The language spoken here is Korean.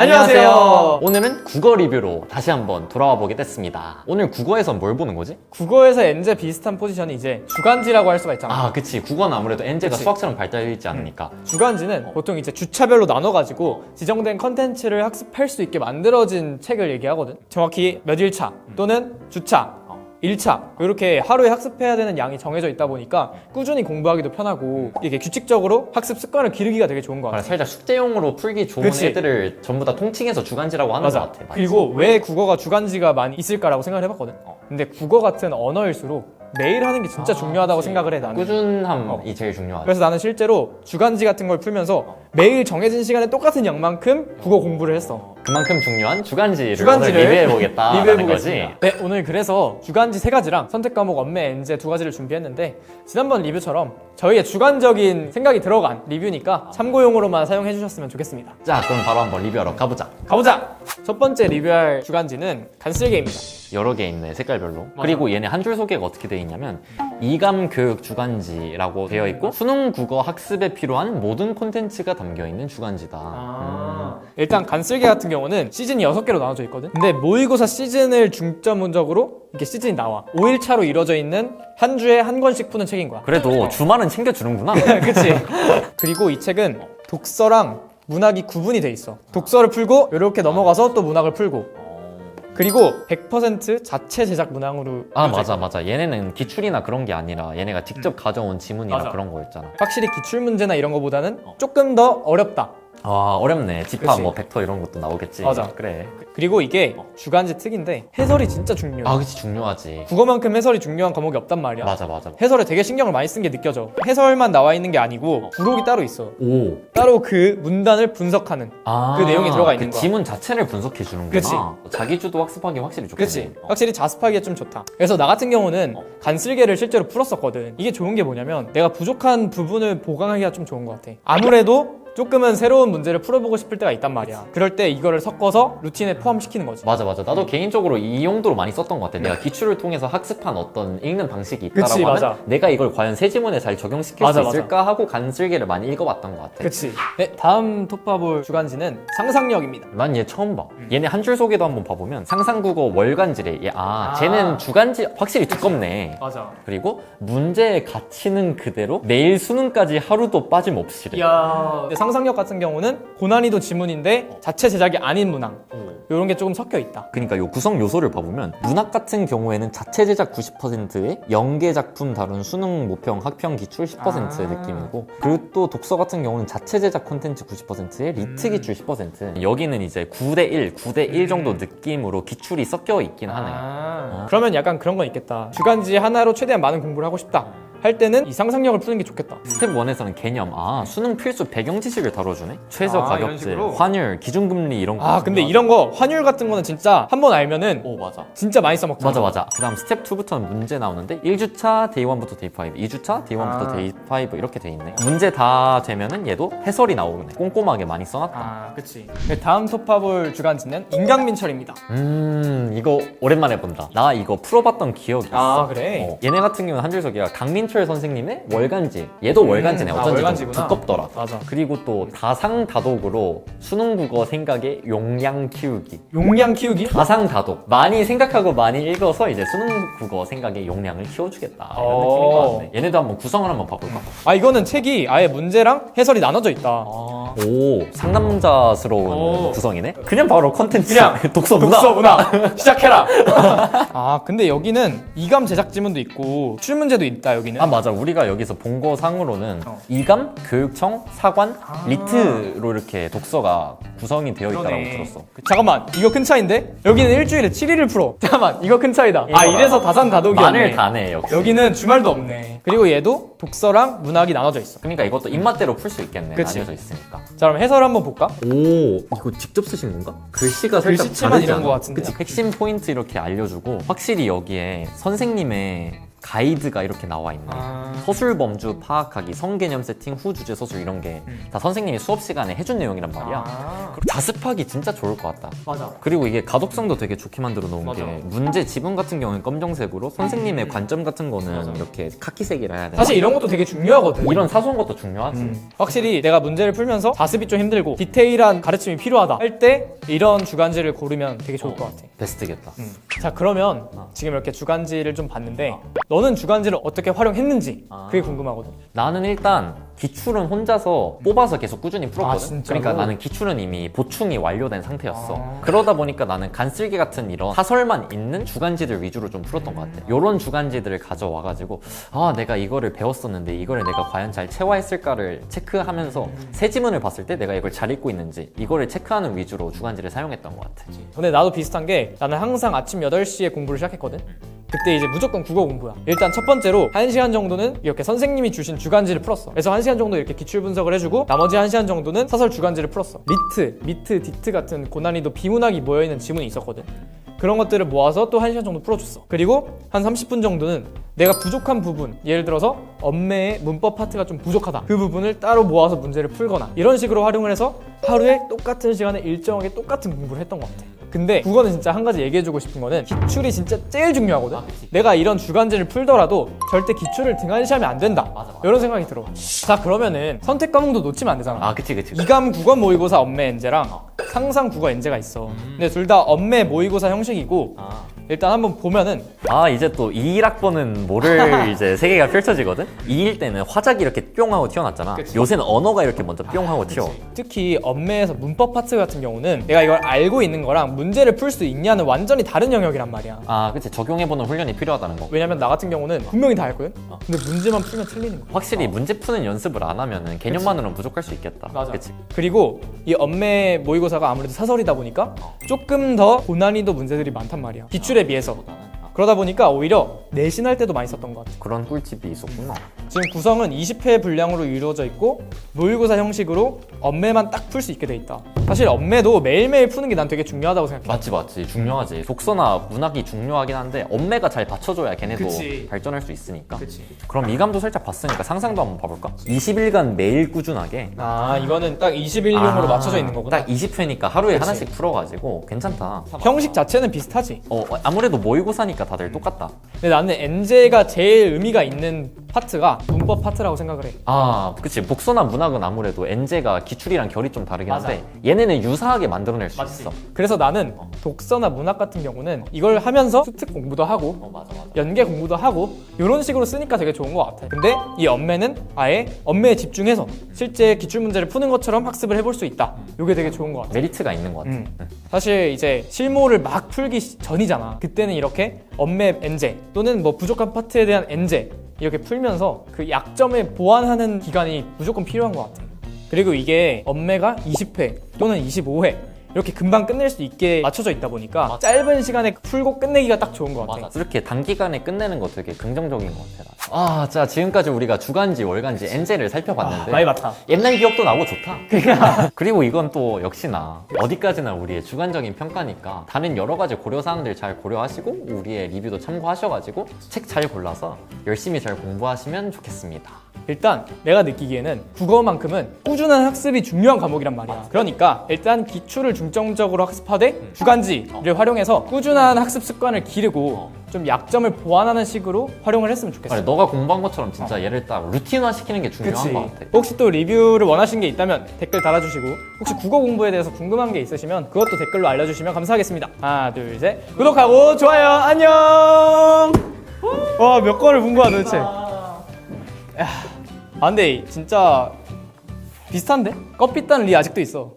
안녕하세요. 오늘은 국어 리뷰로 다시 한번 돌아와 보게 됐습니다. 오늘 국어에선 뭘 보는 거지? 국어에서 엔제 비슷한 포지션이 이제 주간지라고 할 수가 있잖아. 아, 그치. 국어는 아무래도 엔제가 그치. 수학처럼 발달되어 있지 않으니까. 주간지는 보통 이제 주차별로 나눠가지고 지정된 컨텐츠를 학습할 수 있게 만들어진 책을 얘기하거든. 정확히 몇 일차 또는 주차, 일차 이렇게 하루에 학습해야 되는 양이 정해져 있다 보니까 꾸준히 공부하기도 편하고 이게 규칙적으로 학습 습관을 기르기가 되게 좋은 것 그래, 같아. 살짝 숙제용으로 풀기 좋은 그치. 애들을 전부 다 통칭해서 주간지라고 하는 맞아. 것 같아. 맞지? 그리고 왜 국어가 주간지가 많이 있을까라고 생각을 해봤거든. 근데 국어 같은 언어일수록 매일 하는 게 진짜 중요하다고 생각을 해 나는. 꾸준함이 제일 중요하지. 그래서 나는 실제로 주간지 같은 걸 풀면서 매일 정해진 시간에 똑같은 양만큼 국어 공부를 했어. 그만큼 중요한 주간지를, 주간지를 오늘 리뷰해보겠다라는 거지. 리뷰해보겠습니다. 네, 오늘 그래서 주간지 세 가지랑 선택 과목 엄매 엔제 두 가지를 준비했는데 지난번 리뷰처럼 저희의 주관적인 생각이 들어간 리뷰니까 참고용으로만 사용해 주셨으면 좋겠습니다. 자, 그럼 바로 한번 리뷰하러 가보자. 가보자. 첫 번째 리뷰할 주간지는 간슬개입니다. 여러 개 있네 색깔별로 그리고 얘네 한 줄 소개가 어떻게 되어 있냐면 이감 교육 주간지라고 되어 있고 수능 국어 학습에 필요한 모든 콘텐츠가 담겨 있는 주간지다 아. 일단 간슬개 같은 경우는 시즌이 6개로 나눠져 있거든. 근데 모의고사 시즌을 중점적으로 이게 시즌이 나와. 5일차로 이루어져 있는 한 주에 한 권씩 푸는 책인 거야. 그래도 주말은 챙겨주는구나 그치? 그리고 이 책은 독서랑 문학이 구분이 돼 있어. 독서를 풀고 이렇게 넘어가서 또 문학을 풀고. 그리고 100% 자체 제작 문항으로 아 맞아 맞아. 얘네는 기출이나 그런 게 아니라 얘네가 직접 가져온 지문이나 맞아. 그런 거였잖아. 확실히 기출 문제나 이런 거보다는 조금 더 어렵다. 아 어렵네 집합 그치. 뭐 벡터 이런 것도 나오겠지 맞아. 그래 그리고 이게 주간지 특인데 해설이 진짜 중요해. 아 그치 중요하지 국어만큼 해설이 중요한 과목이 없단 말이야. 맞아 맞아 해설에 되게 신경을 많이 쓴 게 느껴져. 해설만 나와 있는 게 아니고 부록이 따로 있어. 오 따로 그 문단을 분석하는. 아, 그 내용이 들어가 있는 그 거야. 지문 자체를 분석해 주는구나 그치. 자기주도 학습하기 확실히 좋겠네 그치? 어. 확실히 자습하기에 좀 좋다. 그래서 나 같은 경우는 어. 간슬개를 실제로 풀었었거든. 이게 좋은 게 뭐냐면 내가 부족한 부분을 보강하기가 좀 좋은 것 같아. 아무래도 조금은 새로운 문제를 풀어보고 싶을 때가 있단 말이야. 그럴 때 이거를 섞어서 루틴에 포함시키는 거지. 맞아 맞아 나도 개인적으로 이 용도로 많이 썼던 것 같아 내가 기출을 통해서 학습한 어떤 읽는 방식이 있다라고 그치, 하면 맞아. 내가 이걸 과연 새 지문에 잘 적용시킬 맞아, 수 맞아. 있을까 하고 간슬기를 많이 읽어봤던 것 같아 그치? 네, 다음 톱파볼 주간지는 상상력입니다. 난 얘 처음 봐 얘네 한 줄 소개도 한번 봐보면 상상국어 월간지래 얘, 아, 쟤는 주간지 확실히 두껍네 맞아. 그리고 문제의 가치는 그대로 내일 수능까지 하루도 빠짐없이래 이야. 근데 상 상력 같은 경우는 고난이도 지문인데 자체 제작이 아닌 문항. 이런 게 조금 섞여 있다. 그러니까 요 구성 요소를 봐보면 문학 같은 경우에는 자체 제작 90%에 연계 작품 다룬 수능 모평 학평 기출 10%의 아. 느낌이고 그리고 또 독서 같은 경우는 자체 제작 콘텐츠 90%에 리트 음. 기출 10% 여기는 이제 9대 1, 9대 1 정도 느낌으로 기출이 섞여 있긴 하네. 아. 그러면 약간 그런 건 있겠다. 주간지 하나로 최대한 많은 공부를 하고 싶다. 할 때는 이 상상력을 푸는 게 좋겠다. 스텝 1에서는 개념, 아 수능 필수 배경 지식을 다뤄주네. 최저 아, 이런 가격제, 식으로? 환율, 기준금리 이런 거. 아, 근데 이런 거 환율 같은 거는 진짜 한 번 알면은 오 맞아. 진짜 많이 써먹잖아. 맞아 맞아 그 다음 스텝 2부터는 문제 나오는데 1주차 데이 1부터 데이 5 2주차 데이 1부터 아. 데이 5 이렇게 돼 있네 문제 다 되면은 얘도 해설이 나오네 꼼꼼하게 많이 써놨다 아, 그치. 네, 다음 톱파볼 주간지는 인강민철입니다. 음 이거 오랜만에 본다 나 이거 풀어봤던 기억이 있어 아, 그래? 어, 얘네 같은 경우는 한줄 소개가 강민 철 선생님의 월간지 얘도 월간지네 아, 어쩐지 좀 월간지구나. 두껍더라 맞아. 그리고 또 다상다독으로 수능국어 생각의 용량 키우기 용량 키우기? 다상다독 많이 생각하고 많이 읽어서 이제 수능 국어 생각의 용량을 키워주겠다 이런 어. 느낌인 것 같네 얘네도 한번 구성을 한번 봐볼까? 아, 이거는 책이 아예 문제랑 해설이 나눠져 있다. 오 상남자스러운 오. 구성이네 그냥 바로 컨텐츠 그냥 독서 문화 독서 문화 시작해라. 아 근데 여기는 이감 제작 지문도 있고 출 문제도 있다 여기는. 아 맞아 우리가 여기서 본 거 상으로는 어. 이감, 교육청, 사관, 아. 리트로 이렇게 독서가 구성이 되어 있다고 그러네. 들었어 잠깐만 이거 큰 차인데 여기는 일주일에 7일을 풀어. 잠깐만 이거 큰 차이다. 아 이래서 다산다독이었네. 만을 다네 역시 여기는 주말도 없네. 그리고 얘도 독서랑 문학이 나눠져 있어. 그러니까 이것도 입맛대로 풀 수 있겠네 그치. 나뉘어져 있으니까 자 그럼 해설 한번 볼까? 오 이거 직접 쓰신 건가? 글씨가 살짝 글씨체만 다르지 이런 않아? 거 같은데. 그치 핵심 포인트 이렇게 알려주고 확실히 여기에 선생님의 가이드가 이렇게 나와 있네. 아. 서술 범주 파악하기, 성개념 세팅, 후 주제 서술 이런 게다 선생님이 수업 시간에 해준 내용이란 말이야. 아. 그리고 자습하기 진짜 좋을 것 같다. 맞아. 그리고 이게 가독성도 되게 좋게 만들어 놓은 맞아. 게 문제 지문 같은 경우는 검정색으로 선생님의 관점 같은 거는 맞아. 이렇게 카키색이라 해야 되나? 사실 이런 것도 되게 중요하거든. 이런 사소한 것도 중요하지. 음. 확실히 내가 문제를 풀면서 자습이 좀 힘들고 디테일한 가르침이 필요하다 할 때 이런 주간지를 고르면 되게 좋을 것 같아. 베스트겠다. 자 그러면 지금 이렇게 주간지를 좀 봤는데 너는 주간지를 어떻게 활용했는지 그게 궁금하거든. 나는 일단 기출은 혼자서 뽑아서 계속 꾸준히 풀었거든. 아? 그러니까 나는 기출은 이미 보충이 완료된 상태였어. 아. 그러다 보니까 나는 간쓸기 같은 이런 사설만 있는 주간지들 위주로 좀 풀었던 것 같아. 이런 주간지들을 가져와가지고 아 내가 이거를 배웠었는데 이거를 내가 과연 잘 체화했을까를 체크하면서 새 지문을 봤을 때 내가 이걸 잘 읽고 있는지 이거를 체크하는 위주로 주간지를 사용했던 것 같아. 근데 나도 비슷한 게 나는 항상 아침 8시에 공부를 시작했거든. 그때 이제 무조건 국어 공부야. 일단 첫 번째로 1시간 정도는 이렇게 선생님이 주신 주간지를 풀었어. 그래서 1시간 정도 이렇게 기출 분석을 해주고 나머지 1시간 정도는 사설 주간지를 풀었어. 리트, 미트, 디트 같은 고난이도 비문학이 모여있는 지문이 있었거든. 그런 것들을 모아서 또 1시간 정도 풀어줬어. 그리고 한 30분 정도는 내가 부족한 부분, 예를 들어서 엄매의 문법 파트가 좀 부족하다. 그 부분을 따로 모아서 문제를 풀거나 이런 식으로 활용을 해서 하루에 똑같은 시간에 일정하게 똑같은 공부를 했던 것 같아. 근데 국어는 진짜 한 가지 얘기해주고 싶은 거는 기출이 진짜 제일 중요하거든. 내가 이런 주간지를 풀더라도 절대 기출을 등한시하면 안 된다. 이런 생각이 들어. 자 그러면은 선택 과목도 놓치면 안 되잖아. 아 그치 그치. 이감 국어 모의고사 엄매 엔제랑 상상 국어 엔제가 있어. 근데 둘 다 엄매 모의고사 형식이고 아. 일단 한번 보면은 아 이제 또 2일학번은 뭐를 이제 세계가 펼쳐지거든? 2일 때는 화작이 이렇게 뿅 하고 튀어났잖아 그치. 요새는 언어가 이렇게 먼저 뿅 하고 튀어 특히 엄매에서 문법 파트 같은 경우는 내가 이걸 알고 있는 거랑 문제를 풀 수 있냐는 완전히 다른 영역이란 말이야. 아 그치 적용해보는 훈련이 필요하다는 거 왜냐면 나 같은 경우는 분명히 다 알거든. 근데 문제만 풀면 틀리는 거야. 확실히 문제 푸는 연습을 안 하면은 개념만으로는 부족할 수 있겠다 맞아. 그치 그리고 이 엄매 모의고사가 아무래도 사설이다 보니까 조금 더 고난이도 문제들이 많단 말이야. 기출에 비해서. 그러다 보니까 오히려 내신할 때도 많이 썼던 것 같아. 그런 꿀팁이 있었구나 지금 구성은 20회 분량으로 이루어져 있고 모의고사 형식으로 엄매만 딱 풀 수 있게 돼 있다. 사실 엄매도 매일매일 푸는 게 난 되게 중요하다고 생각해. 맞지 맞지 중요하지 독서나 문학이 중요하긴 한데 엄매가 잘 받쳐줘야 걔네도 그치. 발전할 수 있으니까 그치. 그럼 이감도 살짝 봤으니까 상상도 한번 봐볼까? 20일간 매일 꾸준하게 아 이거는 딱 21용으로 아, 맞춰져 있는 거구나. 딱 20회니까 하루에 그치. 하나씩 풀어가지고 괜찮다 형식 자체는 비슷하지. 어 아무래도 모의고사니까 다들 똑같다 근데 나는 엔제가 제일 의미가 있는 파트가 문법 파트라고 생각을 해. 아, 그치. 복서나 문학은 아무래도 엔제가 기출이랑 결이 좀 다르긴 한데 얘네는 유사하게 만들어낼 수 있어. 그래서 나는 독서나 문학 같은 경우는 이걸 하면서 수특 공부도 하고 어, 맞아, 맞아. 연계 공부도 하고 이런 식으로 쓰니까 되게 좋은 것 같아. 근데 이 엄매는 아예 엄매에 집중해서 실제 기출 문제를 푸는 것처럼 학습을 해볼 수 있다. 이게 되게 좋은 것 같아. 메리트가 있는 것 같아. 음. 사실 이제 실무를 막 풀기 시- 전이잖아. 그때는 이렇게 엄매 엔제 또는 뭐 부족한 파트에 대한 엔제 이렇게 풀면서 그 약점을 보완하는 기간이 무조건 필요한 것 같아. 그리고 이게 엄매가 20회 또는 25회 이렇게 금방 끝낼 수 있게 맞춰져 있다 보니까 짧은 시간에 풀고 끝내기가 딱 좋은 것 같아. 맞아. 이렇게 단기간에 끝내는 거 되게 긍정적인 것 같아. 나. 아, 자, 지금까지 우리가 주간지, 월간지, 엔제를 살펴봤는데. 많이 봤다. 옛날 기억도 나고 좋다. 그리고 이건 또 역시나 어디까지나 우리의 주관적인 평가니까 다른 여러 가지 고려 사항들 잘 고려하시고 우리의 리뷰도 참고하셔가지고 책 잘 골라서 열심히 잘 공부하시면 좋겠습니다. 일단 내가 느끼기에는 국어만큼은 꾸준한 학습이 중요한 과목이란 말이야. 그러니까 일단 기출을 중점적으로 학습하되 주간지를 활용해서 꾸준한 학습 습관을 기르고 좀 약점을 보완하는 식으로 활용을 했으면 좋겠어. 아니, 너가 공부한 것처럼 진짜 얘를 딱 루틴화 시키는 게 중요한 그치. 것 같아. 혹시 또 리뷰를 원하신 게 있다면 댓글 달아주시고 혹시 국어 공부에 대해서 궁금한 게 있으시면 그것도 댓글로 알려주시면 감사하겠습니다. 하나, 둘, 셋. 구독하고 좋아요. 안녕. 와, 몇 건을 본 거야 도대체. 야, 아 근데 진짜 비슷한데? 껍빗단 리 아직도 있어.